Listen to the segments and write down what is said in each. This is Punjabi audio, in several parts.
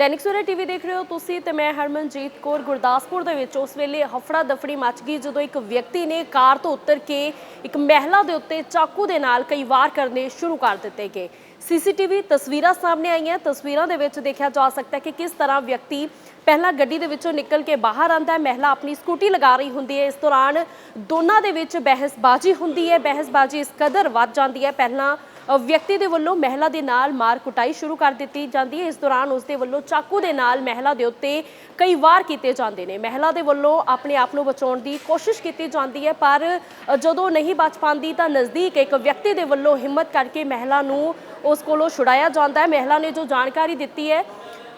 ਦੈਨਿਕ ਸਵੇਰਾ ਟੀਵੀ ਦੇਖ ਰਹੇ ਹੋ ਤੁਸੀਂ ਤੇ ਮੈਂ ਹਰਮਨਜੀਤ ਕੌਰ ਗੁਰਦਾਸਪੁਰ ਦੇ ਵਿੱਚ। ਉਸ ਵੇਲੇ ਹਫੜਾ ਦਫੜੀ ਮਚ ਗਈ ਜਦੋਂ ਇੱਕ ਵਿਅਕਤੀ ਨੇ ਕਾਰ ਤੋਂ ਉਤਰ ਕੇ ਇੱਕ ਮਹਿਲਾ ਦੇ ਉੱਤੇ ਚਾਕੂ ਦੇ ਨਾਲ ਕਈ ਵਾਰ ਕਰਨੇ ਸ਼ੁਰੂ ਕਰ ਦਿੱਤੇ ਗਏ। ਸੀਸੀਟੀਵੀ ਤਸਵੀਰਾਂ ਸਾਹਮਣੇ ਆਈਆਂ। ਤਸਵੀਰਾਂ ਦੇ ਵਿੱਚ ਦੇਖਿਆ ਜਾ ਸਕਦਾ ਹੈ ਕਿ ਕਿਸ ਤਰ੍ਹਾਂ ਵਿਅਕਤੀ ਪਹਿਲਾਂ ਗੱਡੀ ਦੇ ਵਿੱਚੋਂ ਨਿਕਲ ਕੇ ਬਾਹਰ ਆਂਦਾ ਹੈ। ਮਹਿਲਾ ਆਪਣੀ ਸਕੂਟੀ ਲਗਾ ਰਹੀ ਹੁੰਦੀ ਹੈ। ਇਸ ਦੌਰਾਨ ਦੋਨਾਂ ਦੇ ਵਿੱਚ ਬਹਿਸਬਾਜ਼ੀ ਹੁੰਦੀ ਹੈ। ਬਹਿਸਬਾਜ਼ੀ ਇਸ ਕਦਰ ਵੱਧ ਜਾਂਦੀ ਹੈ। ਪਹਿਲਾਂ ਵਿਅਕਤੀ ਦੇ ਵੱਲੋਂ ਮਹਿਲਾ ਦੇ ਨਾਲ ਮਾਰ ਕੁਟਾਈ ਸ਼ੁਰੂ ਕਰ ਦਿੱਤੀ ਜਾਂਦੀ ਹੈ। ਇਸ ਦੌਰਾਨ ਉਸ ਦੇ ਵੱਲੋਂ ਚਾਕੂ ਦੇ ਨਾਲ ਮਹਿਲਾ ਦੇ ਉੱਤੇ ਕਈ ਵਾਰ ਕੀਤੇ ਜਾਂਦੇ ਨੇ। ਮਹਿਲਾ ਦੇ ਵੱਲੋਂ ਆਪਣੇ ਆਪ ਨੂੰ ਬਚਾਉਣ ਦੀ ਕੋਸ਼ਿਸ਼ ਕੀਤੀ ਜਾਂਦੀ ਹੈ, ਪਰ ਜਦੋਂ ਨਹੀਂ ਬਚ ਪਾਉਂਦੀ ਤਾਂ ਨਜ਼ਦੀਕ ਇੱਕ ਵਿਅਕਤੀ ਦੇ ਵੱਲੋਂ ਹਿੰਮਤ ਕਰਕੇ ਮਹਿਲਾ ਨੂੰ ਉਸ ਕੋਲੋਂ ਛੁਡਾਇਆ ਜਾਂਦਾ ਹੈ। ਮਹਿਲਾ ਨੇ ਜੋ ਜਾਣਕਾਰੀ ਦਿੱਤੀ ਹੈ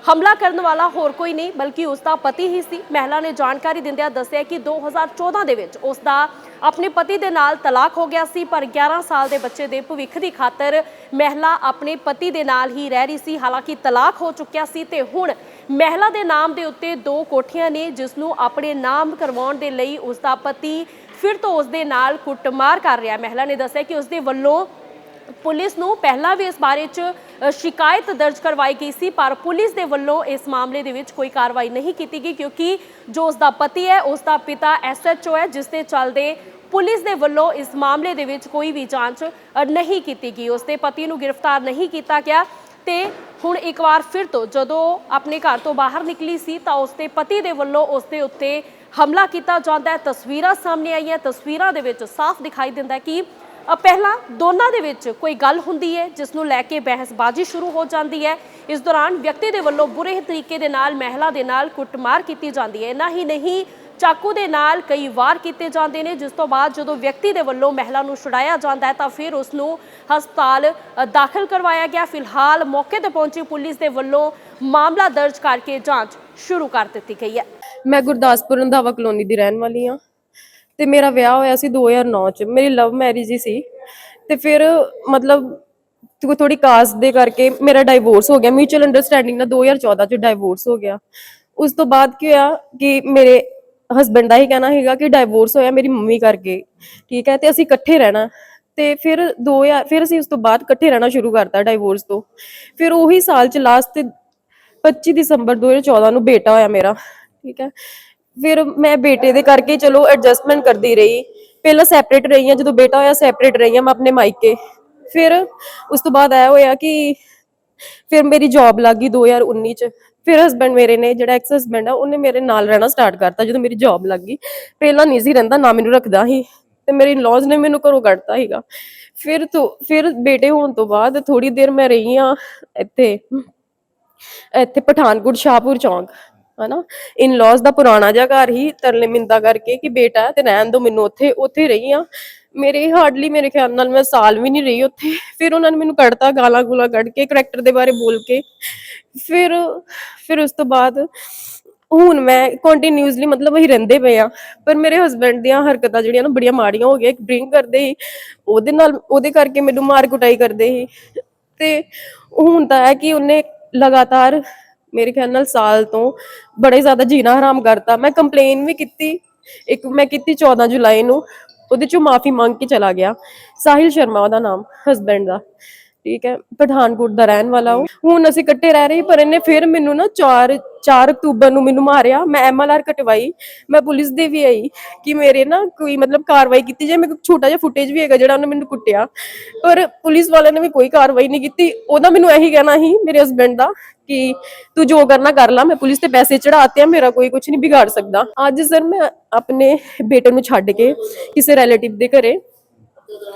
ਹਮਲਾ ਕਰਨ ਵਾਲਾ ਹੋਰ ਕੋਈ ਨਹੀਂ, ਬਲਕਿ ਉਸ ਦਾ ਪਤੀ ਹੀ ਸੀ। ਮਹਿਲਾ ਨੇ ਜਾਣਕਾਰੀ ਦਿੰਦਿਆਂ ਦੱਸਿਆ ਕਿ 2014 ਦੇ ਵਿੱਚ ਉਸ ਦਾ ਆਪਣੇ ਪਤੀ ਦੇ ਨਾਲ ਤਲਾਕ ਹੋ ਗਿਆ ਸੀ, ਪਰ 11 ਸਾਲ ਦੇ ਬੱਚੇ ਦੇ ਭਵਿੱਖ ਦੀ ਖਾਤਰ ਮਹਿਲਾ ਆਪਣੇ ਪਤੀ ਦੇ ਨਾਲ ਹੀ ਰਹਿ ਰਹੀ ਸੀ। ਹਾਲਾਂਕਿ ਤਲਾਕ ਹੋ ਚੁੱਕਿਆ ਸੀ ਤੇ ਹੁਣ ਮਹਿਲਾ ਦੇ ਨਾਮ ਦੇ ਉੱਤੇ ਦੋ ਕੋਠੀਆਂ ਨੇ, ਜਿਸ ਨੂੰ ਆਪਣੇ ਨਾਮ ਕਰਵਾਉਣ ਦੇ ਲਈ ਉਸ ਦਾ ਪਤੀ ਫਿਰ ਤੋਂ ਉਸ ਦੇ ਨਾਲ ਕੁੱਟਮਾਰ ਕਰ ਰਿਹਾ। ਮਹਿਲਾ ਨੇ ਦੱਸਿਆ ਕਿ ਉਸ ਦੇ ਵੱਲੋਂ ਪੁਲਿਸ ਨੂੰ ਪਹਿਲਾਂ ਵੀ ਇਸ ਬਾਰੇ 'ਚ ਸ਼ਿਕਾਇਤ ਦਰਜ ਕਰਵਾਈ ਗਈ ਸੀ, ਪਰ ਪੁਲਿਸ ਦੇ ਵੱਲੋਂ ਇਸ ਮਾਮਲੇ ਦੇ ਵਿੱਚ ਕੋਈ ਕਾਰਵਾਈ ਨਹੀਂ ਕੀਤੀ ਗਈ, ਕਿਉਂਕਿ ਜੋ ਉਸ ਦਾ ਪਤੀ ਹੈ ਉਸ ਦਾ ਪਿਤਾ ਐਸਐਚਓ ਹੈ, ਜਿਸ ਦੇ ਚੱਲਦੇ ਪੁਲਿਸ ਦੇ ਵੱਲੋਂ ਇਸ ਮਾਮਲੇ ਦੇ ਵਿੱਚ ਕੋਈ ਵੀ ਜਾਂਚ ਨਹੀਂ ਕੀਤੀ ਗਈ। ਉਸ ਦੇ ਪਤੀ ਨੂੰ ਗ੍ਰਿਫਤਾਰ ਨਹੀਂ ਕੀਤਾ ਗਿਆ ਤੇ ਹੁਣ ਇੱਕ ਵਾਰ ਫਿਰ ਤੋਂ ਜਦੋਂ ਆਪਣੇ ਘਰ ਤੋਂ ਬਾਹਰ ਨਿਕਲੀ ਸੀ, ਤਾਂ ਉਸ ਦੇ ਪਤੀ ਦੇ ਵੱਲੋਂ ਉਸ ਦੇ ਉੱਤੇ ਹਮਲਾ ਕੀਤਾ ਜਾਂਦਾ ਹੈ। ਤਸਵੀਰਾਂ ਸਾਹਮਣੇ ਆਈਆਂ, ਤਸਵੀਰਾਂ ਦੇ ਵਿੱਚ ਸਾਫ਼ ਦਿਖਾਈ ਦਿੰਦਾ ਹੈ ਕਿ ਪਹਿਲਾਂ ਦੋਨਾਂ ਦੇ ਵਿੱਚ ਕੋਈ ਗੱਲ ਹੁੰਦੀ ਹੈ, ਜਿਸ ਨੂੰ ਲੈ ਕੇ ਬਹਿਸਬਾਜ਼ੀ ਸ਼ੁਰੂ ਹੋ ਜਾਂਦੀ ਹੈ। ਇਸ ਦੌਰਾਨ ਵਿਅਕਤੀ ਦੇ ਵੱਲੋਂ ਬੁਰੇ ਤਰੀਕੇ ਦੇ ਨਾਲ, ਮਹਿਲਾ ਦੇ ਨਾਲ ਕੁੱਟਮਾਰ ਕੀਤੀ ਜਾਂਦੀ ਹੈ। ਨਾ ਹੀ ਨਹੀਂ, ਚਾਕੂ ਦੇ ਨਾਲ ਕਈ ਵਾਰ ਕੀਤੇ ਜਾਂਦੇ ਨੇ, ਜਿਸ ਤੋਂ ਬਾਅਦ ਜਦੋਂ ਵਿਅਕਤੀ ਦੇ ਵੱਲੋਂ ਮਹਿਲਾ ਨੂੰ ਛੁਡਾਇਆ ਜਾਂਦਾ ਹੈ, ਤਾਂ ਫਿਰ ਉਸ ਨੂੰ ਹਸਪਤਾਲ ਦਾਖਲ ਕਰਵਾਇਆ ਗਿਆ। ਫਿਲਹਾਲ ਮੌਕੇ ਤੇ ਪਹੁੰਚੀ ਪੁਲਿਸ ਦੇ ਵੱਲੋਂ ਮਾਮਲਾ ਦਰਜ ਕਰਕੇ ਜਾਂਚ ਸ਼ੁਰੂ ਕਰ ਦਿੱਤੀ ਗਈ ਹੈ। ਮੈਂ ਗੁਰਦਾਸਪੁਰ ਰੰਧਾਵਾ ਕਲੋਨੀ ਦੀ ਰਹਿਣ ਵਾਲੀ ਹਾਂ। ਤੇ ਮੇਰਾ ਵਿਆਹ ਹੋਇਆ ਸੀ 2009 ਚ। ਮੇਰੀ ਲਵ ਮੈਰਿਜ ਹੀ ਸੀ। ਤੇ ਫਿਰ ਮਤਲਬ ਥੋੜੀ ਕਾਸਟ ਦੇ ਕਰਕੇ ਮੇਰਾ ਡਾਈਵੋਰਸ ਹੋ ਗਿਆ। ਮਿਊਚੁਅਲ ਅੰਡਰਸਟੈਂਡਿੰਗ ਨਾਲ 2014 ਚ ਡਾਈਵੋਰਸ ਹੋ ਗਿਆ। ਉਸ ਤੋਂ ਬਾਅਦ ਕੀ ਹੋਇਆ ਕਿ ਮੇਰੇ ਹਸਬੰਡ ਦਾ ਹੀ ਕਹਿਣਾ ਹੈਗਾ ਕਿ ਡਾਈਵੋਰਸ ਹੋਇਆ, ਮੇਰੀ ਮੰਮੀ ਕਰਕੇ ਠੀਕ ਹੈ, ਤੇ ਅਸੀਂ ਇਕੱਠੇ ਰਹਿਣਾ। ਤੇ ਫਿਰ 2000 ਫਿਰ ਅਸੀਂ ਉਸ ਤੋਂ ਬਾਅਦ ਇਕੱਠੇ ਰਹਿਣਾ ਸ਼ੁਰੂ ਕਰਤਾ ਡਾਈਵੋਰਸ ਤੋਂ। ਫਿਰ ਉਹੀ ਸਾਲ ਚ ਲਾਸਟ 25 ਦਸੰਬਰ 2014 ਨੂੰ ਬੇਟਾ ਹੋਇਆ ਮੇਰਾ। ਠੀਕ ਹੈ ਫਿਰ ਮੈਂ ਬੇਟੇ ਦੇ ਕਰਕੇ ਚਲੋ ਐਡਜਸਟਮੈਂਟ ਕਰਦੀ ਰਹੀ। ਪਹਿਲਾਂ ਸੈਪਰੇਟ ਰਹੀ ਹਾਂ ਜਦੋਂ ਬੇਟਾ ਹੋਇਆ ਸੈਪਰੇਟ ਰਹੀ ਹਾਂ ਮੈਂ ਆਪਣੇ ਮਾਇਕੇ। ਫਿਰ ਉਸ ਤੋਂ ਬਾਅਦ ਆਇਆ ਹੋਇਆ ਕਿ ਫਿਰ ਮੇਰੀ ਜੌਬ ਲੱਗ 2019 ਚ। ਫਿਰ ਹਸਬੰਡ ਮੇਰੇ ਨੇ, ਜਿਹੜਾ ਐਕਸ ਹਸਬੰਡ ਆ, ਉਹਨੇ ਮੇਰੇ ਨਾਲ ਰਹਿਣਾ ਸਟਾਰਟ ਕਰਤਾ ਜਦੋਂ ਮੇਰੀ ਜੌਬ ਲੱਗ ਗਈ। ਪਹਿਲਾਂ ਨਹੀਂ ਸੀ ਰਹਿੰਦਾ, ਨਾ ਮੈਨੂੰ ਰੱਖਦਾ ਸੀ। ਤੇ ਮੇਰੇ ਇਨ-ਲॉज ਨੇ ਮੈਨੂੰ ਘਰੋਂ ਕੱਢਤਾ ਸੀਗਾ। ਫਿਰ ਤੋਂ, ਫਿਰ ਬੇਟੇ ਹੋਣ ਤੋਂ ਬਾਅਦ ਥੋੜੀ ਦੇਰ ਮੈਂ ਰਹੀ ਆ ਇੱਥੇ ਇੱਥੇ ਪਠਾਨਕੋਟ ਸ਼ਾਹਪੁਰ ਚੌਂਕ। ਹਨਾ? ਇਨ-ਲॉज ਦਾ ਪੁਰਾਣਾ ਜਿਹਾ ਘਰ ਹੀ ਤਰਲੇ ਮਿੰਦਾ ਕਰਕੇ ਕਿ ਬੇਟਾ ਤੇ ਰਹਿਣ ਦੋ ਮੈਨੂੰ ਉੱਥੇ ਉੱਥੇ ਰਹੀ ਆ। ਮੇਰੇ ਹਾਰਡਲੀ ਮੇਰੇ ਖਿਆਲ ਨਾਲ ਮੈਂ ਸਾਲ ਵੀ ਨਹੀਂ ਰਹੀ ਉੱਥੇ। ਫਿਰ ਉਹਨਾਂ ਨੇ ਮੈਨੂੰ ਕੱਢਤਾ ਗਾਲਾਂ ਗੂਲਾਂ ਕੱਢ ਕੇ ਕਰੈਕਟਰ ਦੇ ਬਾਰੇ ਬੋਲ ਕੇ। ਫਿਰ ਫਿਰ ਉਸ ਤੋਂ ਬਾਅਦ ਹੁਣ ਮੈਂ ਕੰਟੀਨਿਊਸਲੀ ਮਤਲਬ ਅਸੀਂ ਰਹਿੰਦੇ ਪਏ ਆ। ਪਰ ਮੇਰੇ ਹਸਬੰਡ ਦੀਆਂ ਹਰਕਤਾਂ ਜਿਹੜੀਆਂ ਨਾ ਬੜੀਆਂ ਮਾੜੀਆਂ ਹੋ ਗਈਆਂ। ਡਰਿੰਕ ਕਰਦੇ ਸੀ। ਉਹਦੇ ਨਾਲ, ਉਹਦੇ ਕਰਕੇ ਮੈਨੂੰ ਮਾਰ ਕੁਟਾਈ ਕਰਦੇ ਸੀ। ਤੇ ਹੁਣ ਤਾਂ ਹੈ ਕਿ ਉਹਨੇ ਲਗਾਤਾਰ ਮੇਰੇ ਖਿਆਲ ਨਾਲ ਸਾਲ ਤੋਂ ਬੜੇ ਜ਼ਿਆਦਾ ਜੀਣਾ ਹਰਾਮ ਕਰਤਾ। ਮੈਂ ਕੰਪਲੇਨ ਵੀ ਕੀਤੀ। ਇੱਕ ਮੈਂ ਕੀਤੀ 14 ਜੁਲਾਈ ਨੂੰ। ਉਹਦੇ ਚੋਂ ਮਾਫੀ ਮੰਗ ਕੇ ਚਲਾ ਗਿਆ। ਸਾਹਿਲ ਸ਼ਰਮਾ ਉਹਦਾ ਨਾਮ ਹਸਬੰਡ ਦਾ। ਠੀਕ ਹੈ, ਪਠਾਨਕੋਟ ਦਾ ਰਹਿਣ ਵਾਲਾ ਉਹ। ਹੁਣ ਅਸੀਂ ਇਕੱਠੇ ਰਹਿ ਰਹੇ, ਪਰ ਇਹਨੇ ਫਿਰ ਮੈਨੂੰ ਨਾ 4 4 ਅਕਤੂਬਰ ਨੂੰ ਮੈਨੂੰ ਮਾਰਿਆ। ਮੈਂ ਐਮਐਲਆਰ ਕਟਵਾਈ, ਮੈਂ ਪੁਲਿਸ ਦੇ ਵੀ ਆਈ ਕਿ ਮੇਰੇ ਨਾ ਕੋਈ ਮਤਲਬ ਕਾਰਵਾਈ ਕੀਤੀ ਜਾਏ। ਮੇਰੇ ਕੋਲ ਛੋਟਾ ਜਿਹਾ ਫੁਟੇਜ ਵੀ ਹੈਗਾ ਜਿਹੜਾ ਉਹਨੇ ਮੈਨੂੰ ਕੁੱਟਿਆ। ਪਰ ਪੁਲਿਸ ਵਾਲਿਆਂ ਨੇ ਵੀ ਕੋਈ ਕਾਰਵਾਈ ਨਹੀਂ ਕੀਤੀ। ਉਹਦਾ ਮੈਨੂੰ ਇਹੀ ਕਹਿਣਾ ਸੀ ਮੇਰੇ ਹਸਬੰਡ ਦਾ ਕਿ ਤੂੰ ਜੋ ਕਰਨਾ ਕਰ ਲੈ, ਮੈਂ ਪੁਲਿਸ ਤੇ ਪੈਸੇ ਚੜਾਤੇ ਆ, ਮੇਰਾ ਕੋਈ ਕੁਝ ਨਹੀਂ ਵਿਗਾੜ ਸਕਦਾ। ਅੱਜ ਸਰ ਮੈਂ ਆਪਣੇ ਬੇਟੇ ਨੂੰ ਛੱਡ ਕੇ ਕਿਸੇ ਰਿਲੇਟਿਵ ਦੇ ਘਰੇ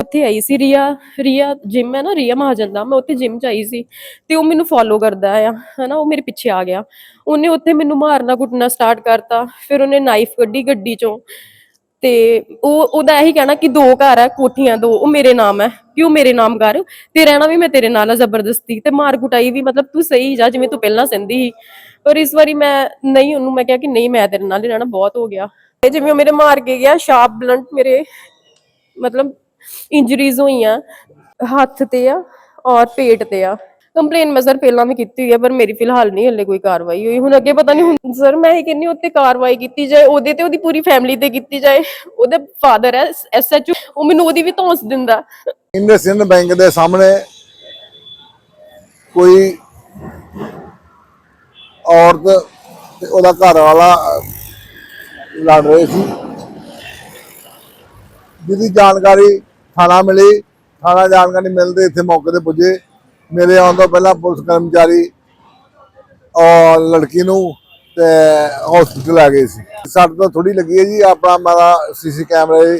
ਉੱਥੇ ਆਈ ਸੀ ਰੀਆ ਰੀਆ ਜਿਮ ਹੈ ਨਾ, ਰੀਆ ਮਹਾਜਨ ਦਾ, ਮੈਂ ਉੱਥੇ ਜਿਮ ਚ ਆਈ ਸੀ ਤੇ ਉਹ ਮੈਨੂੰ ਫੋਲੋ ਕਰਦਾ ਆ, ਹਨਾ, ਉਹ ਮੇਰੇ ਪਿੱਛੇ ਆ ਗਿਆ। ਉਹਨੇ ਉੱਥੇ ਮੈਨੂੰ ਮਾਰਨਾ ਕੁੱਟਣਾ ਸਟਾਰਟ ਕਰਤਾ, ਫਿਰ ਉਹਨੇ ਨਾਈਫ ਕੱਢੀ ਗੱਡੀ ਚੋਂ ਤੇ ਉਹ, ਉਹਦਾ ਇਹੀ ਕਹਿਣਾ ਕਿ ਦੋ ਘਰ ਹੈ ਕੋਠੀਆਂ ਦੋ, ਉਹ ਮੇਰੇ ਨਾਮ ਹੈ, ਕਿ ਉਹ ਮੇਰੇ ਨਾਮ ਕਰ ਤੇ ਰਹਿਣਾ ਵੀ ਮੈਂ ਤੇਰੇ ਨਾਲ ਆ ਜ਼ਬਰਦਸਤੀ, ਤੇ ਮਾਰ ਕੁਟਾਈ ਵੀ ਮਤਲਬ ਤੂੰ ਸਹੀ ਜਾ, ਜਿਵੇਂ ਤੂੰ ਪਹਿਲਾਂ ਸਿੰਦੀ ਸੀ। ਪਰ ਇਸ ਵਾਰੀ ਮੈਂ ਨਹੀਂ, ਉਹਨੂੰ ਮੈਂ ਕਿਹਾ ਕਿ ਨਹੀਂ, ਮੈਂ ਤੇਰੇ ਨਾਲ ਹੀ ਰਹਿਣਾ, ਬਹੁਤ ਹੋ ਗਿਆ। ਤੇ ਜਿਵੇਂ ਉਹ ਮੇਰੇ ਮਾਰ ਕੇ ਗਿਆ ਸ਼ਾਰਪ ਬਲੰਟ ਮੇਰੇ, ਮਤਲਬ ਇੰਜਰੀਜ਼ ਹੋਈਆਂ, ਹੱਥ ਤੇ ਆ ਔਰ ਪੇਟ ਤੇ ਆ। ਕੰਪਲੇਨ ਮੈਂ ਸਰ ਪਹਿਲਾਂ ਵੀ ਕੀਤੀ ਹੋਈ ਹੈ ਪਰ ਮੇਰੀ ਫਿਲਹਾਲ ਨਹੀਂ ਹੱਲੇ ਕੋਈ ਕਾਰਵਾਈ ਹੋਈ। ਹੁਣ ਅੱਗੇ ਪਤਾ ਨਹੀਂ ਹੁਣ ਸਰ ਮੈਂ ਇਹ ਕਹਿੰਨੀ ਉੱਤੇ ਕਾਰਵਾਈ ਕੀਤੀ ਜਾਏ, ਉਹਦੇ ਤੇ ਉਹਦੀ ਪੂਰੀ ਫੈਮਿਲੀ ਤੇ ਕੀਤੀ ਜਾਏ। ਉਹਦੇ ਫਾਦਰ ਹੈ ਐਸਐਚਓ ਉਹ ਮੈਨੂੰ ਉਹਦੀ ਵੀ ਧੌਂਸ ਦਿੰਦਾ। ਇੰਡਸਇੰਡ ਬੈਂਕ ਦੇ ਸਾਹਮਣੇ ਕੋਈ ਔਰਤ ਤੇ ਉਹਦਾ ਘਰ ਵਾਲਾ ਲੜ ਰਹੇ ਸੀ। ਜਿਹਦੀ ਜਾਣਕਾਰੀ ਥਾਣਾ ਮਿਲੀ ਥਾਣਾ ਜਾਣਕਾਰੀ ਮਿਲਦੇ ਇੱਥੇ ਮੌਕੇ ਤੇ ਪੁੱਜੇ। ਮੇਰੇ ਆਉਣ ਤੋਂ ਪਹਿਲਾਂ ਪੁਲਿਸ ਕਰਮਚਾਰੀ ਔਰ ਲੜਕੀ ਨੂੰ ਤੇ ਹਸਪੀਟਲ ਆ ਗਏ ਸੀ। ਸੱਟ ਤਾਂ ਥੋੜੀ ਲੱਗੀ ਹੈ ਜੀ ਆਪਣਾ ਮਾਰਾ ਸੀਸੀ ਕੈਮਰੇ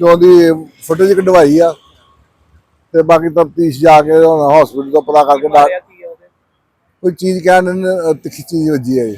ਚੋਂ ਦੀ ਫੁਟੇਜ ਕਢਵਾਈ ਆ। ਤੇ ਬਾਕੀ ਤਫਤੀਸ਼ ਜਾ ਕੇ ਹੁਣ ਹਸਪੀਟਲ ਤੋਂ ਪਤਾ ਕਰਕੇ ਕੋਈ ਚੀਜ਼ ਕਹਿਣ ਤਿੱਖੀ ਚੀਜ਼ ਵੱਜੀ ਹੈ ਜੀ।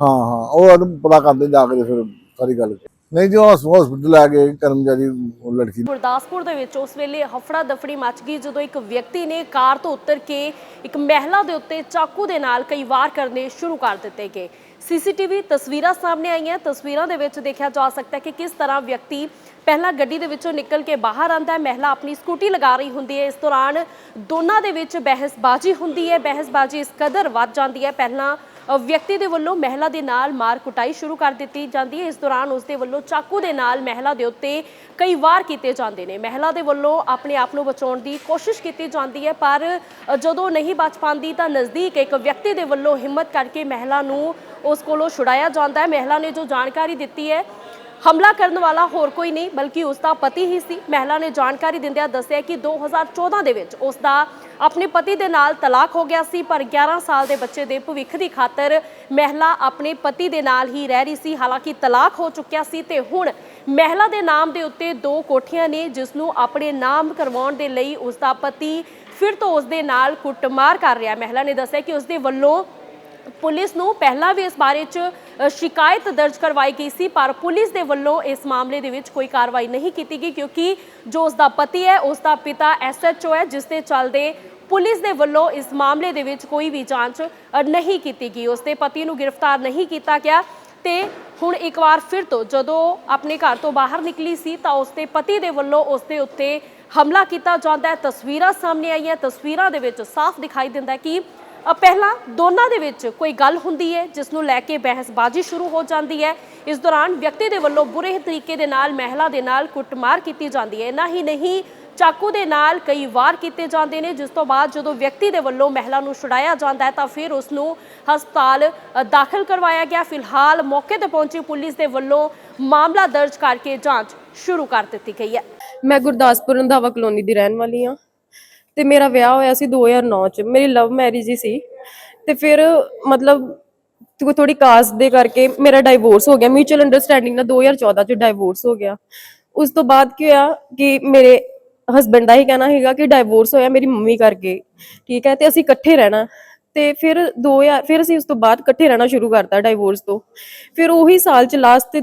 ਹਾਂ ਹਾਂ ਉਹ ਉਹਨੂੰ ਪਤਾ ਕਰਦੇ ਜਾ ਕੇ ਫਿਰ ਸਾਰੀ ਗੱਲ। ਨਹੀਂ ਜੋ ਹਸਪੀਟਲ ਆ ਗਏ ਕਰਮਚਾਰੀ, ਉਹ ਲੜਕੀ ਗੁਰਦਾਸਪੁਰ ਦੇ ਵਿੱਚ ਉਸ ਵੇਲੇ ਹਫੜਾ ਦਫੜੀ ਮਚ ਗਈ ਜਦੋਂ ਇੱਕ ਵਿਅਕਤੀ ਨੇ ਕਾਰ ਤੋਂ ਉਤਰ ਕੇ ਇੱਕ ਮਹਿਲਾ ਦੇ ਉੱਤੇ ਚਾਕੂ ਦੇ ਨਾਲ ਕਈ ਵਾਰ ਕਰਨੇ ਸ਼ੁਰੂ ਕਰ ਦਿੱਤੇ ਗਏ। ਸੀਸੀਟੀਵੀ ਤਸਵੀਰਾਂ ਸਾਹਮਣੇ ਆਈਆਂ। ਤਸਵੀਰਾਂ ਦੇ ਵਿੱਚ ਦੇਖਿਆ ਜਾ ਸਕਦਾ ਹੈ ਕਿ ਕਿਸ ਤਰ੍ਹਾਂ ਵਿਅਕਤੀ ਪਹਿਲਾਂ ਗੱਡੀ ਦੇ ਵਿੱਚੋਂ ਨਿਕਲ ਕੇ ਬਾਹਰ ਆਂਦਾ ਹੈ। ਮਹਿਲਾ ਆਪਣੀ ਸਕੂਟੀ ਲਗਾ ਰਹੀ ਹੁੰਦੀ ਹੈ। ਇਸ ਦੌਰਾਨ ਦੋਨਾਂ ਦੇ ਵਿੱਚ ਬਹਿਸਬਾਜ਼ੀ ਹੁੰਦੀ ਹੈ। ਬਹਿਸਬਾਜ਼ੀ ਇਸ ਕਦਰ ਵੱਧ ਜਾਂਦੀ ਹੈ। ਪਹਿਲਾਂ ਵਿਅਕਤੀ ਦੇ ਵੱਲੋਂ ਮਹਿਲਾ ਦੇ ਨਾਲ ਮਾਰ ਕੁਟਾਈ ਸ਼ੁਰੂ ਕਰ ਦਿੱਤੀ ਜਾਂਦੀ ਹੈ। ਇਸ ਦੌਰਾਨ ਉਸ ਦੇ ਵੱਲੋਂ ਚਾਕੂ ਦੇ ਨਾਲ ਮਹਿਲਾ ਦੇ ਉੱਤੇ ਕਈ ਵਾਰ ਕੀਤੇ ਜਾਂਦੇ ਨੇ। ਮਹਿਲਾ ਦੇ ਵੱਲੋਂ ਆਪਣੇ ਆਪ ਨੂੰ ਬਚਾਉਣ ਦੀ ਕੋਸ਼ਿਸ਼ ਕੀਤੀ ਜਾਂਦੀ ਹੈ, ਪਰ ਜਦੋਂ ਨਹੀਂ ਬਚ ਪਾਉਂਦੀ ਤਾਂ ਨਜ਼ਦੀਕ ਇੱਕ ਵਿਅਕਤੀ ਦੇ ਵੱਲੋਂ ਹਿੰਮਤ ਕਰਕੇ ਮਹਿਲਾ ਨੂੰ ਉਸ ਕੋਲੋਂ ਛੁਡਾਇਆ ਜਾਂਦਾ ਹੈ। ਮਹਿਲਾ ਨੇ ਜੋ ਜਾਣਕਾਰੀ ਦਿੱਤੀ ਹੈ ਹਮਲਾ ਕਰਨ ਵਾਲਾ ਹੋਰ ਕੋਈ ਨਹੀਂ, ਬਲਕਿ ਉਸ ਦਾ ਪਤੀ ਹੀ ਸੀ। ਮਹਿਲਾ ਨੇ ਜਾਣਕਾਰੀ ਦਿੰਦਿਆਂ ਦੱਸਿਆ ਕਿ 2014 ਦੇ ਵਿੱਚ ਉਸ ਦਾ ਆਪਣੇ ਪਤੀ ਦੇ ਨਾਲ ਤਲਾਕ ਹੋ ਗਿਆ ਸੀ, ਪਰ 11 ਸਾਲ ਦੇ ਬੱਚੇ ਦੇ ਭਵਿੱਖ ਦੀ ਖਾਤਰ ਮਹਿਲਾ ਆਪਣੇ ਪਤੀ ਦੇ ਨਾਲ ਹੀ ਰਹਿ ਰਹੀ ਸੀ। ਹਾਲਾਂਕਿ ਤਲਾਕ ਹੋ ਚੁੱਕਿਆ ਸੀ ਤੇ ਹੁਣ ਮਹਿਲਾ ਦੇ ਨਾਮ ਦੇ ਉੱਤੇ ਦੋ ਕੋਠੀਆਂ ਨੇ, ਜਿਸ ਨੂੰ ਆਪਣੇ ਨਾਮ ਕਰਵਾਉਣ ਦੇ ਲਈ ਉਸ ਦਾ ਪਤੀ ਫਿਰ ਤੋਂ ਉਸ ਦੇ ਨਾਲ ਕੁੱਟਮਾਰ ਕਰ ਰਿਹਾ ਮਹਿਲਾ ਨੇ ਦੱਸਿਆ ਕਿ ਉਸ ਦੇ ਵੱਲੋਂ ਪੁਲਿਸ ਨੂੰ ਪਹਿਲਾਂ ਵੀ ਇਸ ਬਾਰੇ 'ਚ ਸ਼ਿਕਾਇਤ ਦਰਜ ਕਰਵਾਈ ਗਈ ਸੀ, ਪਰ ਪੁਲਿਸ ਦੇ ਵੱਲੋਂ ਇਸ ਮਾਮਲੇ ਦੇ ਵਿੱਚ ਕੋਈ ਕਾਰਵਾਈ ਨਹੀਂ ਕੀਤੀ ਗਈ, ਕਿਉਂਕਿ ਜੋ ਉਸ ਦਾ ਪਤੀ ਹੈ, ਉਸ ਦਾ ਪਿਤਾ ਐਸਐਚਓ ਹੈ, ਜਿਸ ਦੇ ਚੱਲਦੇ ਪੁਲਿਸ ਦੇ ਵੱਲੋਂ ਇਸ ਮਾਮਲੇ ਦੇ ਵਿੱਚ ਕੋਈ ਵੀ ਜਾਂਚ ਨਹੀਂ ਕੀਤੀ ਗਈ। ਉਸ ਦੇ ਪਤੀ ਨੂੰ ਗ੍ਰਿਫਤਾਰ ਨਹੀਂ ਕੀਤਾ ਗਿਆ ਤੇ ਹੁਣ ਇੱਕ ਵਾਰ ਫਿਰ ਤੋਂ ਜਦੋਂ ਆਪਣੇ ਘਰ ਤੋਂ ਬਾਹਰ ਨਿਕਲੀ ਸੀ, ਤਾਂ ਉਸ ਦੇ ਪਤੀ ਦੇ ਵੱਲੋਂ ਉਸ ਦੇ ਉੱਤੇ ਹਮਲਾ ਕੀਤਾ ਜਾਂਦਾ ਹੈ। ਤਸਵੀਰਾਂ ਸਾਹਮਣੇ ਆਈਆਂ, ਤਸਵੀਰਾਂ ਦੇ ਵਿੱਚ ਸਾਫ਼ ਦਿਖਾਈ ਦਿੰਦਾ ਹੈ ਕਿ ਪਹਿਲਾਂ ਦੋਨਾਂ ਦੇ ਵਿੱਚ ਕੋਈ ਗੱਲ ਹੁੰਦੀ ਹੈ, ਜਿਸ ਨੂੰ ਲੈ ਕੇ ਬਹਿਸਬਾਜ਼ੀ ਸ਼ੁਰੂ ਹੋ ਜਾਂਦੀ ਹੈ। ਇਸ ਦੌਰਾਨ ਵਿਅਕਤੀ ਦੇ ਵੱਲੋਂ ਬੁਰੇ ਤਰੀਕੇ ਦੇ ਨਾਲ, ਮਹਿਲਾ ਦੇ ਨਾਲ ਕੁੱਟਮਾਰ ਕੀਤੀ ਜਾਂਦੀ ਹੈ। ਨਾ ਹੀ ਨਹੀਂ, ਚਾਕੂ ਦੇ ਨਾਲ ਕਈ ਵਾਰ ਕੀਤੇ ਜਾਂਦੇ ਨੇ, ਜਿਸ ਤੋਂ ਬਾਅਦ ਜਦੋਂ ਵਿਅਕਤੀ ਦੇ ਵੱਲੋਂ ਮਹਿਲਾ ਨੂੰ ਛੁਡਾਇਆ ਜਾਂਦਾ ਹੈ, ਤਾਂ ਫਿਰ ਉਸ ਨੂੰ ਹਸਪਤਾਲ ਦਾਖਲ ਕਰਵਾਇਆ ਗਿਆ। ਫਿਲਹਾਲ ਮੌਕੇ ਤੇ ਪਹੁੰਚੀ ਪੁਲਿਸ ਦੇ ਵੱਲੋਂ ਮਾਮਲਾ ਦਰਜ ਕਰਕੇ ਜਾਂਚ ਸ਼ੁਰੂ ਕਰ ਦਿੱਤੀ ਗਈ ਹੈ। ਮੈਂ ਗੁਰਦਾਸਪੁਰ ਰੰਧਾਵਾ ਕਲੋਨੀ ਦੀ ਰਹਿਣ ਵਾਲੀ ਹਾਂ। ਤੇ ਮੇਰਾ ਵਿਆਹ ਹੋਇਆ ਸੀ 2009 ਚ, ਮੇਰੀ ਲਵ ਮੈਰਿਜ ਹੀ ਸੀ। ਤੇ ਫਿਰ ਮਤਲਬ ਥੋੜੀ ਕਾਸਟ ਦੇ ਕਰਕੇ ਮੇਰਾ ਡਾਈਵੋਰਸ ਹੋ ਗਿਆ ਮਿਊਚੁਅਲ ਅੰਡਰਸਟੈਂਡਿੰਗ ਨਾਲ 2014 ਚ ਡਾਈਵੋਰਸ ਹੋ ਗਿਆ। ਉਸ ਤੋਂ ਬਾਅਦ ਕੀ ਹੋਇਆ ਕਿ ਮੇਰੇ ਹਸਬੰਡ ਦਾ ਹੀ ਕਹਿਣਾ ਹੈਗਾ ਕਿ ਡਾਈਵੋਰਸ ਹੋਇਆ ਮੇਰੀ ਮੰਮੀ ਕਰਕੇ, ਠੀਕ ਹੈ, ਤੇ ਅਸੀਂ ਇਕੱਠੇ ਰਹਿਣਾ। ਤੇ ਫਿਰ 2000 ਫਿਰ ਅਸੀਂ ਉਸ ਤੋਂ ਬਾਅਦ ਇਕੱਠੇ ਰਹਿਣਾ ਸ਼ੁਰੂ ਕਰਤਾ ਡਾਈਵੋਰਸ ਤੋਂ। ਫਿਰ ਉਹੀ ਸਾਲ ਚ ਲਾਸਟ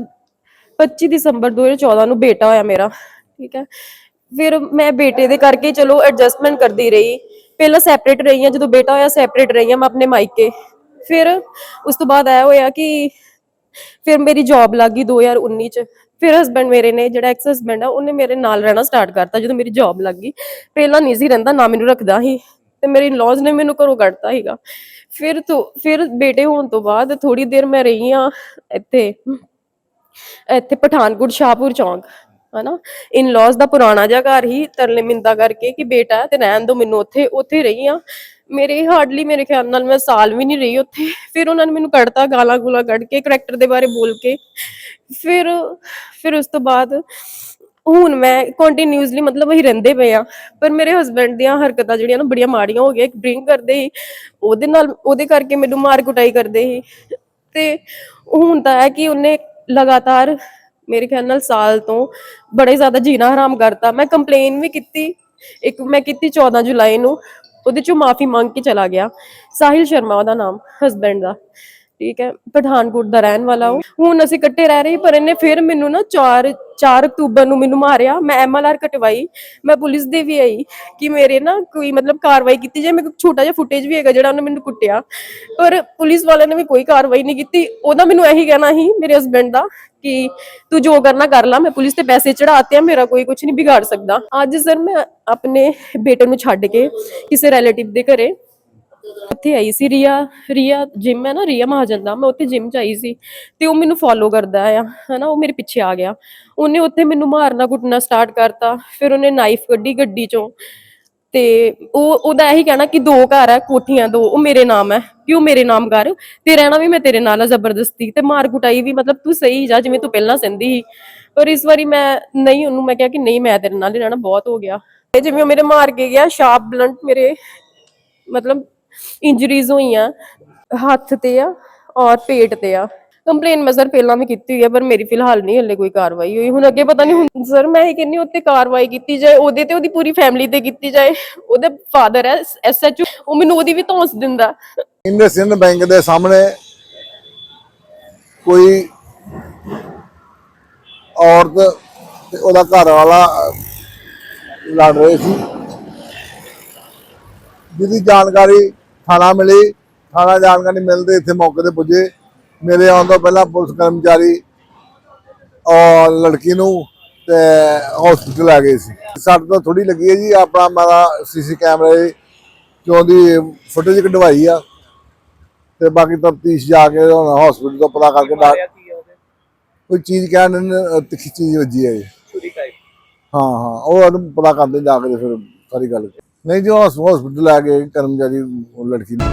25 ਦਸੰਬਰ 2014 ਨੂੰ ਬੇਟਾ ਹੋਇਆ ਮੇਰਾ, ਠੀਕ ਹੈ। ਫਿਰ ਮੈਂ ਬੇਟੇ ਦੇ ਕਰਕੇ ਚਲੋ ਐਡਜਸਟਮੈਂਟ ਕਰਦੀ ਰਹੀ। ਪਹਿਲਾਂ ਸੈਪਰੇਟ ਰਹੀ ਹਾਂ ਜਦੋਂ ਬੇਟਾ ਹੋਇਆ ਸੈਪਰੇਟ ਰਹੀ ਹਾਂ ਮੈਂ ਆਪਣੇ ਮਾਇਕੇ। ਫਿਰ ਉਸ ਤੋਂ ਬਾਅਦ ਆਇਆ ਹੋਇਆ ਕਿ ਫਿਰ ਮੇਰੀ ਜੌਬ ਲੱਗ 2019 ਚ। ਫਿਰ ਹਸਬੰਡ ਮੇਰੇ ਨੇ, ਜਿਹੜਾ ਐਕਸ ਹਸਬੰਡ ਆ, ਉਹਨੇ ਮੇਰੇ ਨਾਲ ਰਹਿਣਾ ਸਟਾਰਟ ਕਰਤਾ ਜਦੋਂ ਮੇਰੀ ਜੌਬ ਲੱਗ ਗਈ। ਪਹਿਲਾਂ ਨਹੀਂ ਸੀ ਰਹਿੰਦਾ, ਨਾ ਮੈਨੂੰ ਰੱਖਦਾ ਸੀ ਤੇ ਮੇਰੇ ਇਨ-ਲॉज ਨੇ ਮੈਨੂੰ ਘਰੋਂ ਕੱਢਤਾ ਸੀਗਾ। ਫਿਰ ਤੋਂ, ਫਿਰ ਬੇਟੇ ਹੋਣ ਤੋਂ ਬਾਅਦ ਥੋੜੀ ਦੇਰ ਮੈਂ ਰਹੀ ਆ ਇੱਥੇ ਇੱਥੇ ਪਠਾਨਕੋਟ ਸ਼ਾਹਪੁਰ ਚੌਂਕ। ਹਨਾ? ਇਨ-ਲॉज ਦਾ ਪੁਰਾਣਾ ਜਿਹਾ ਘਰ ਹੀ ਤਰਲੇ ਮਿੰਦਾ ਕਰਕੇ ਕਿ ਬੇਟਾ ਤੇ ਰਹਿਣ ਦੋ ਮੈਨੂੰ ਉੱਥੇ ਉੱਥੇ ਰਹੀ ਆ। ਮੇਰੇ ਹਾਰਡਲੀ ਮੇਰੇ ਖਿਆਲ ਨਾਲ ਮੈਂ ਸਾਲ ਵੀ ਨਹੀਂ ਰਹੀ ਉੱਥੇ। ਫਿਰ ਉਹਨਾਂ ਨੇ ਮੈਨੂੰ ਕੱਢਤਾ ਗਾਲਾਂ ਗੁਲਾ ਕੱਢ ਕੇ ਕਰੈਕਟਰ ਦੇ ਬਾਰੇ ਬੋਲ ਕੇ। ਫਿਰ ਫਿਰ ਉਸ ਤੋਂ ਬਾਅਦ ਹੁਣ ਮੈਂ ਕੰਟੀਨਿਊਸਲੀ ਮਤਲਬ ਅਸੀਂ ਰਹਿੰਦੇ ਪਏ ਆ। ਪਰ ਮੇਰੇ ਹਸਬੰਡ ਦੀਆਂ ਹਰਕਤਾਂ ਜਿਹੜੀਆਂ ਨਾ ਬੜੀਆਂ ਮਾੜੀਆਂ ਹੋ ਗਈਆਂ। ਇੱਕ ਡਰਿੰਕ ਕਰਦੇ ਸੀ। ਉਹਦੇ ਨਾਲ, ਉਹਦੇ ਕਰਕੇ ਮੈਨੂੰ ਮਾਰ ਕੁਟਾਈ ਕਰਦੇ ਸੀ। ਤੇ ਹੁਣ ਤਾਂ ਹੈ ਕਿ ਉਹਨੇ ਲਗਾਤਾਰ ਮੇਰੇ ਖਿਆਲ ਨਾਲ ਸਾਲ ਤੋਂ ਬੜੇ ਜ਼ਿਆਦਾ ਜੀਣਾ ਹਰਾਮ ਕਰਤਾ। ਮੈਂ ਕੰਪਲੇਨ ਵੀ ਕੀਤੀ। ਇੱਕ ਮੈਂ ਕੀਤੀ 14 ਜੁਲਾਈ ਨੂੰ। ਉਹਦੇ ਚੋਂ ਮਾਫੀ ਮੰਗ ਕੇ ਚਲਾ ਗਿਆ। ਸਾਹਿਲ ਸ਼ਰਮਾ ਉਹਦਾ ਨਾਮ ਹਸਬੰਡ ਦਾ। ਠੀਕ ਹੈ, ਪਠਾਨਕੋਟ ਦਾ ਰਹਿਣ ਵਾਲਾ ਉਹ ਹੁਣ ਅਸੀਂ ਇਕੱਠੇ ਰਹਿ ਰਹੇ, ਪਰ ਇਹਨੇ ਫਿਰ ਮੈਨੂੰ ਨਾ 4 4 ਅਕਤੂਬਰ ਨੂੰ ਮੈਨੂੰ ਮਾਰਿਆ। ਮੈਂ ਐਮਐਲਆਰ ਕਟਵਾਈ। ਮੈਂ ਪੁਲਿਸ ਦੇ ਵੀ ਆਈ ਕਿ ਮੇਰੇ ਨਾ ਕੋਈ ਮਤਲਬ ਕਾਰਵਾਈ ਕੀਤੀ ਜਾਏ। ਮੇਰੇ ਕੋਲ ਛੋਟਾ ਜਿਹਾ ਫੁਟੇਜ ਵੀ ਹੈਗਾ ਜਿਹੜਾ ਉਹਨੇ ਮੈਨੂੰ ਕੁੱਟਿਆ। ਪਰ ਪੁਲਿਸ ਵਾਲਿਆਂ ਨੇ ਵੀ ਕੋਈ ਕਾਰਵਾਈ ਨਹੀਂ ਕੀਤੀ। ਉਹਦਾ ਮੈਨੂੰ ਇਹੀ ਕਹਿਣਾ ਸੀ ਮੇਰੇ ਹਸਬੰਡ ਦਾ ਕਿ ਤੂੰ ਜੋ ਕਰਨਾ ਕਰ ਲੈ। ਮੈਂ ਪੁਲਿਸ ਤੇ ਪੈਸੇ ਚੜਾਤੇ ਆ, ਮੇਰਾ ਕੋਈ ਕੁਝ ਨਹੀਂ ਵਿਗਾੜ ਸਕਦਾ। ਅੱਜ ਸਰ ਮੈਂ ਆਪਣੇ ਬੇਟੇ ਨੂੰ ਛੱਡ ਕੇ ਕਿਸੇ ਰਿਲੇਟਿਵ ਦੇ ਘਰੇ ਉੱਥੇ ਆਈ ਸੀ ਰੀਆ ਰੀਆ ਜਿਮ ਹੈ ਨਾ, ਰੀਆ ਮਹਾਜਨ ਦਾ ਮੈਂ ਉੱਥੇ ਜਿਮ ਚ ਆਈ ਸੀ ਤੇ ਉਹ ਮੈਨੂੰ ਫੋਲੋ ਕਰਦਾ ਆ ਹਨਾ, ਉਹ ਮੇਰੇ ਪਿੱਛੇ ਆ ਗਿਆ। ਉਹਨੇ ਉੱਥੇ ਮੈਨੂੰ ਮਾਰਨਾ ਕੁੱਟਣਾ ਸਟਾਰਟ ਕਰਤਾ, ਫਿਰ ਉਹਨੇ ਨਾਈਫ ਕੱਢੀ ਗੱਡੀ ਚੋਂ ਤੇ ਉਹ, ਉਹਦਾ ਇਹੀ ਕਹਿਣਾ ਕਿ ਦੋ ਘਰ ਹੈ, ਕੋਠੀਆਂ ਦੋ, ਉਹ ਮੇਰੇ ਨਾਮ ਹੈ ਕਿਉਂ ਮੇਰੇ ਨਾਮ ਕਰ ਤੇ ਰਹਿਣਾ ਵੀ ਮੈਂ ਤੇਰੇ ਨਾਲ ਆ ਜ਼ਬਰਦਸਤੀ, ਤੇ ਮਾਰ ਕੁਟਾਈ ਵੀ ਮਤਲਬ ਤੂੰ ਸਹੀ ਜਾ, ਜਿਵੇਂ ਤੂੰ ਪਹਿਲਾਂ ਸਿੰਦੀ ਸੀ। ਪਰ ਇਸ ਵਾਰੀ ਮੈਂ ਨਹੀਂ, ਉਹਨੂੰ ਮੈਂ ਕਿਹਾ ਕਿ ਨਹੀਂ, ਮੈਂ ਤੇਰੇ ਨਾਲ ਹੀ ਰਹਿਣਾ, ਬਹੁਤ ਹੋ ਗਿਆ। ਤੇ ਜਿਵੇਂ ਉਹ ਮੇਰੇ ਮਾਰ ਕੇ ਗਿਆ ਸ਼ਾਰਪ ਬਲੰਟ ਮੇਰੇ, ਮਤਲਬ ਇੰਜਰੀਜ਼ ਹੋਈਆਂ, ਹੱਥ ਤੇ ਆ ਔਰ ਪੇਟ ਤੇ ਆ। ਕੰਪਲੇਨ ਮੈਂ ਸਰ ਪਹਿਲਾਂ ਵੀ ਕੀਤੀ ਹੋਈ ਹੈ ਪਰ ਮੇਰੀ ਫਿਲਹਾਲ ਨਹੀਂ ਹਲੇ ਕੋਈ ਕਾਰਵਾਈ ਹੋਈ। ਹੁਣ ਅੱਗੇ ਪਤਾ ਨਹੀਂ ਹੁਣ ਸਰ ਮੈਂ ਇਹ ਕਹਿੰਨੀ ਉੱਤੇ ਕਾਰਵਾਈ ਕੀਤੀ ਜਾਏ, ਉਹਦੇ ਤੇ ਉਹਦੀ ਪੂਰੀ ਫੈਮਿਲੀ ਤੇ ਕੀਤੀ ਜਾਏ। ਉਹਦੇ ਫਾਦਰ ਹੈ ਐਸਐਚਓ ਉਹ ਮੈਨੂੰ ਉਹਦੀ ਵੀ ਧੌਂਸ ਦਿੰਦਾ। ਇੰਡਸਇੰਡ ਬੈਂਕ ਦੇ ਸਾਹਮਣੇ ਕੋਈ ਔਰਤ ਤੇ ਉਹਦਾ ਘਰ ਵਾਲਾ ਲੜ ਰਹੇ ਸੀ। ਜਿਹਦੀ ਜਾਣਕਾਰੀ ਥਾਣਾ ਮਿਲੀ ਥਾਣਾ ਜਾਣਕਾਰੀ ਮਿਲਦੇ ਇੱਥੇ ਮੌਕੇ ਤੇ ਪੁੱਜੇ। ਮੇਰੇ ਆਉਣ ਤੋਂ ਪਹਿਲਾਂ ਪੁਲਿਸ ਕਰਮਚਾਰੀ ਔਰ ਲੜਕੀ ਨੂੰ ਤੇ ਹਸਪੀਟਲ ਆ ਗਏ ਸੀ। ਸੱਟ ਤਾਂ ਥੋੜੀ ਲੱਗੀ ਹੈ ਜੀ ਆਪਣਾ ਮਾਰਾ ਸੀਸੀ ਕੈਮਰੇ ਚੋਂ ਦੀ ਫੁਟੇਜ ਕਢਵਾਈ ਆ। ਤੇ ਬਾਕੀ ਤਫਤੀਸ਼ ਜਾ ਕੇ ਹੁਣ ਹਸਪੀਟਲ ਤੋਂ ਪਤਾ ਕਰਕੇ ਬਾਅਦ ਕੋਈ ਚੀਜ਼ ਕਹਿਣ ਨੂੰ ਤਿੱਖੀ ਚੀਜ਼ ਵੱਜੀ ਹੈ ਜੀ। ਹਾਂ ਹਾਂ ਉਹ ਪਤਾ ਕਰਦੇ ਜਾ ਕੇ ਫਿਰ ਸਾਰੀ ਗੱਲ। ਨਹੀਂ ਜੋ ਹਸਪੀਟਲ ਆ ਗਏ ਕਰਮਚਾਰੀ ਉਹ ਲੜਕੀ ਨੂੰ।